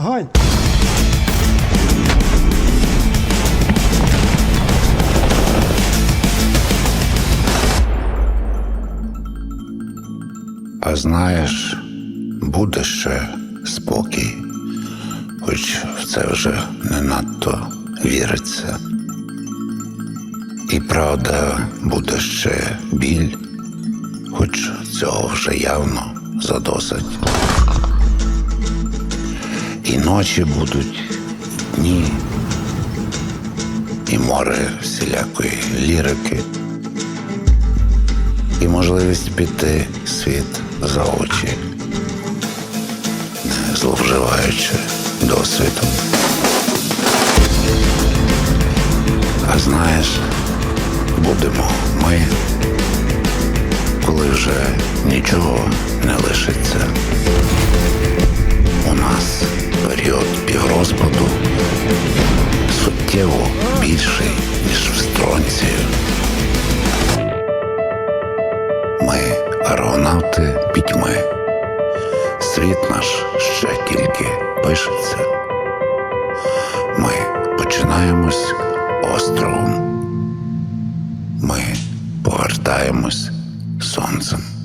Гань! А знаєш, буде ще спокій, хоч в це вже не надто віриться. І правда, буде ще біль, хоч цього вже явно задосить. І ночі будуть дні, і море всілякої лірики і можливість піти світ за очі, не зловживаючи досвідом. А знаєш, будемо ми, коли вже нічого не суттєво більший, ніж в стронцію. Ми аеронавти пітьми. Світ наш ще тільки пишеться. Ми починаємось островом. Ми повертаємось сонцем.